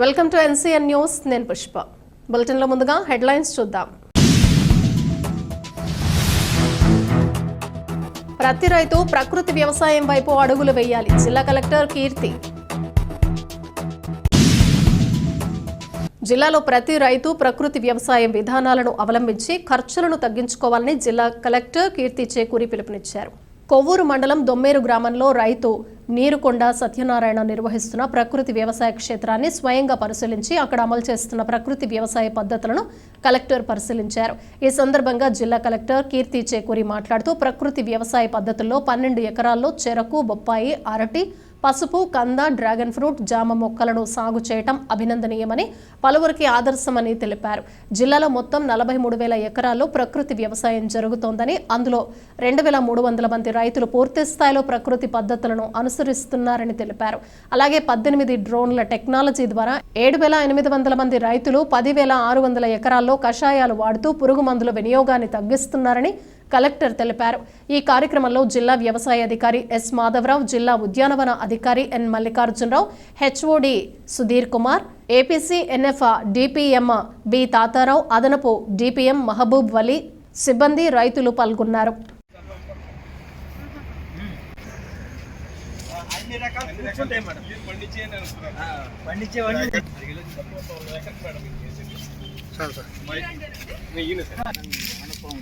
Welcome to NCN news. నేను పుష్ప. బులెటిన్లో ముందుగా హెడ్లైన్స్ చూద్దాం. ప్రతి రైతు ప్రకృతి వ్యవసాయం వైపు అడుగులు వేయాలి. జిల్లా కలెక్టర్ కీర్తి. జిల్లాలో ప్రతి రైతు ప్రకృతి వ్యవసాయం విధానాలను అవలంబించి ఖర్చులను తగ్గించుకోవాలని జిల్లా కలెక్టర్ కీర్తి చేకూరి పిలుపునిచ్చారు. కొవ్వూరు మండలం దొమ్మేరు గ్రామంలో రైతు నీరుకొండ సత్యనారాయణ నిర్వహిస్తున్న ప్రకృతి వ్యవసాయ క్షేత్రాన్ని స్వయంగా పరిశీలించి అక్కడ అమలు చేస్తున్న ప్రకృతి వ్యవసాయ పద్ధతులను కలెక్టర్ పరిశీలించారు. ఈ సందర్భంగా జిల్లా కలెక్టర్ కీర్తి చేకూరి మాట్లాడుతూ ప్రకృతి వ్యవసాయ పద్ధతుల్లో పన్నెండు ఎకరాల్లో చెరకు బొప్పాయి అరటి పసుపు కంద డ్రాగన్ ఫ్రూట్ జామ మొక్కలను సాగు చేయటం అభినందనీయమని పలువురికి ఆదర్శమని తెలిపారు. జిల్లాలో మొత్తం నలభై మూడు వేల ఎకరాల్లో ప్రకృతి వ్యవసాయం జరుగుతోందని అందులో రెండు వేల మూడు వందల మంది రైతులు పూర్తి స్థాయిలో ప్రకృతి పద్ధతులను అనుసరిస్తున్నారని తెలిపారు. అలాగే పద్దెనిమిది డ్రోన్ల టెక్నాలజీ ద్వారా ఏడు వేల ఎనిమిది వందల మంది రైతులు పదివేల ఆరు వందల ఎకరాల్లో కషాయాలు వాడుతూ పురుగు మందుల వినియోగాన్ని తగ్గిస్తున్నారని కలెక్టర్ తెలిపారు. ఈ కార్యక్రమంలో జిల్లా వ్యవసాయ అధికారి ఎస్ మాధవరావు జిల్లా ఉద్యానవన అధికారి N Mallikarjunarao HOD Sudheer Kumar APC NF DPM B Tatarao అదనపు డిపిఎం మహబూబ్ వలీ సిబ్బంది రైతులు పాల్గొన్నారు. అన్ని మేడం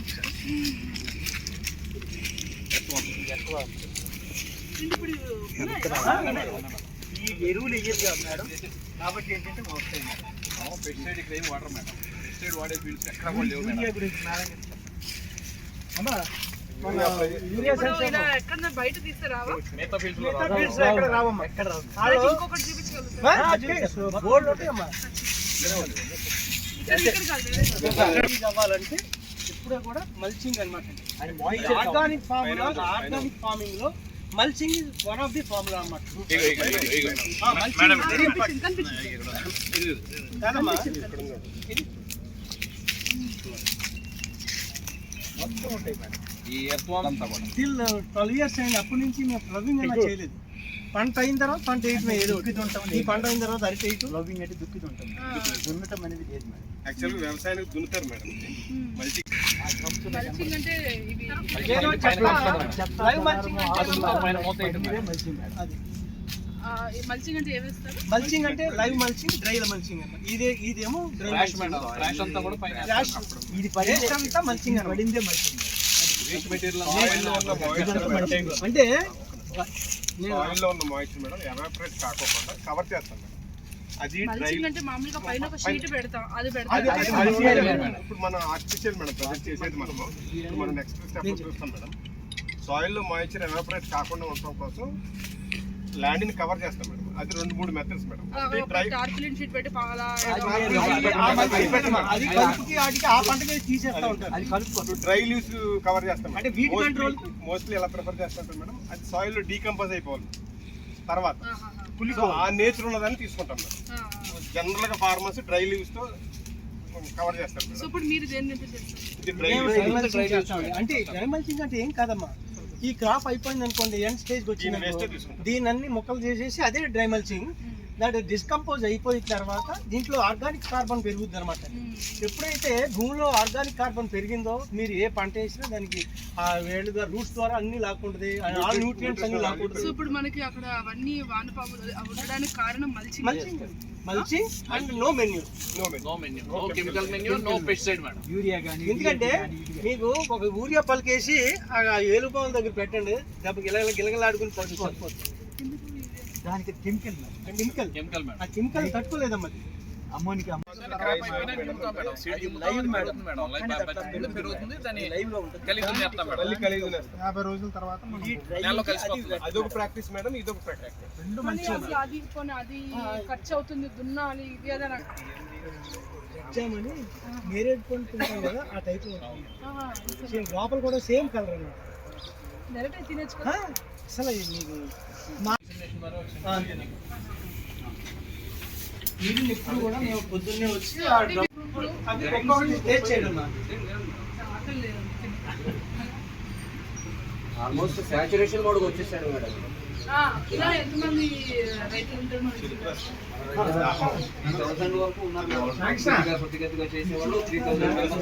ఆ, పండించేవన్నీ ఈ ఎరువులు వేయరు కదా మేడం కాబట్టి ఏంటంటే వస్తాయి మేడం మేడం. అమ్మా ఫీల్డ్స్ ఎక్కడ రావమ్మా ఎక్కడ రావు నాకు ఇంకొకటి చూపించగలుగుతారా బోర్డు ఉంటాయమ్మా ఇక్కడ అవ్వాలంటే ఎప్పుడూ కూడా మల్చింగ్ అనమాట ఆర్గానిక్ ఫార్మ్లో organic ఫార్మింగ్లో mulching is one of the formula still twelve years అయింది అప్పటి నుంచి మేము చేయలేదు. పంట అయిన తర్వాత పంట వేయటం ఏదో. ఈ పంట అయిన తర్వాత అరటి వేయటం ప్లవింగ్ అంటే దున్నటం అనేది లేదు మేడం? యాక్చువల్గా వ్యవసాయానికి దున్నుతారు మేడం. మల్టీ మల్చింగ్ అంటే మల్చింగ్ పైన మల్చింగ్ అది ఆ, ఈ మల్చింగ్ అంటే లైవ్ మల్చింగ్ డ్రై మల్చింగ్ అన్నమాట. ఇదే ఇదేమో. ఇది అంతా మల్చింగ్ పడిందే మల్చింగ్. అంటే నేను ఆయిల్లో ఉన్న మాయిశ్చర్ మేడం ఎవాపరేట్ కాకోకుండా కవర్ చేస్తాం. అది డ్రై మల్చింగ్ అంటే మామూలుగా పైన ఒక షీట్ పెడతాం అది అది పెడతాం అది artificial మేడం. ఇప్పుడు మనం ఆర్టిఫిషియల్ మేడం ప్రజెంట్ చేసేది మనము. ఇప్పుడు మనం నెక్స్ట్ స్టెప్ చూస్తాం మేడం. సాయిల్లో మాయిశ్చర్ ఎవాపరేట్ కాకుండా ఉండటం కోసం ల్యాండ్ని కవర్ చేస్తాం మేడం. అది రెండు మూడు methods madam. Dry tarpaulin sheet పెట్టి పాలా ఆ మల్చింగ్ పెట్టమా. అది కలుపుకి వాటికి ఆ పంటకి తీసేస్తా ఉంటారు అది కలుపుకో డ్రై లీవ్స్ కవర్ చేస్తాం? మోస్ట్లీ ఎలా ప్రిఫర్ చేస్తాం మేడం అది సాయిల్ డీకంపోజ్ అయిపోవాలి. తర్వాత. పులికి. ఆ నేచర్ ఉన్నదాన్ని తీసుకుంటాం మేడం. జనరల్గా ఫార్మర్స్ డ్రై లీవ్స్తో కవర్ చేస్తారు సో మేడం ఇప్పుడు మీరు దేని నుంచి చేస్తారు? ఇది డ్రై మేము లీవ్స్ డ్రై మల్చింగ్ చేస్తాం. అంటే డ్రై మల్చింగ్ అంటే ఏం కాదమ్మా? ఈ క్రాప్ అయిపోయింది అనుకోండి ఎండ్ స్టేజ్ దీన్ని waste తీసుకుంటాం. దీని అన్ని మొక్కలు చేసేసి అదే డ్రై మల్చింగ్ దాంట్లో డిస్కంపోజ్ అయిపోయిన తర్వాత దీంట్లో ఆర్గానిక్ కార్బన్ పెరుగుద్ది అనమాట ఎప్పుడైతే భూమిలో ఆర్గానిక్ కార్బన్ పెరిగిందో మీరు ఏ పంట వేసినా దానికి ఆ వేళ్ళుగా రూట్స్ ద్వారా అన్ని లాక్కుంటది ఆ న్యూట్రియంట్స్ అన్ని సో లాక్కుంటుంది. ఇప్పుడు మనకి అక్కడ అవన్నీ వానపాములు ఉండడానికి కారణం mulching. Mulching. Mulching and no manure no men no manure no chemical manure no pesticide madam urea కానీ ఎందుకంటే మీకు ఒక యూరియా పలికేసి ఆ ఏలుపాముల దగ్గర పెట్టండి దెబ్బ గిలగల గిలగలాడుకుని పడిపోతుంది దానికి కెమికల్ కెమికల్. Chemical madam. ఆ కెమికల్ తట్టుకోలేదమ్మా అమ్మోనికి. యాభై రోజుల తర్వాత. అదొక ప్రాక్టీస్ మేడం ఇదొక ప్రాక్టీస్. అది అది ఖర్చు అవుతుంది దున్నాలి ఇది అదే నాకు తింటాం కదా ఆ టైప్. సేమ్ లోపల కూడా సేమ్ కలర్ అన్నమాట డైరెక్ట్ తినచ్చు ఆ, కదా అసలు ఇది మీకు మా ఆ, అంతేనా. వీటిని ఇప్పుడు కూడా మేము పొద్దున్నే వచ్చి అవి ఒక్కొక్కటి టేస్ట్ చేయడం ఆల్మోస్ట్ సాచురేషన్ మోడ్కి వచ్చేసాడు మేడం ఆ, ఇలా ఎంతమంది రైతులు ఉంటారు మనకి థౌసండ్ వరకు ఉన్నారు మేడం. కొద్దిగా కొద్దిగా చేసేవాళ్ళు త్రీ థౌసండ్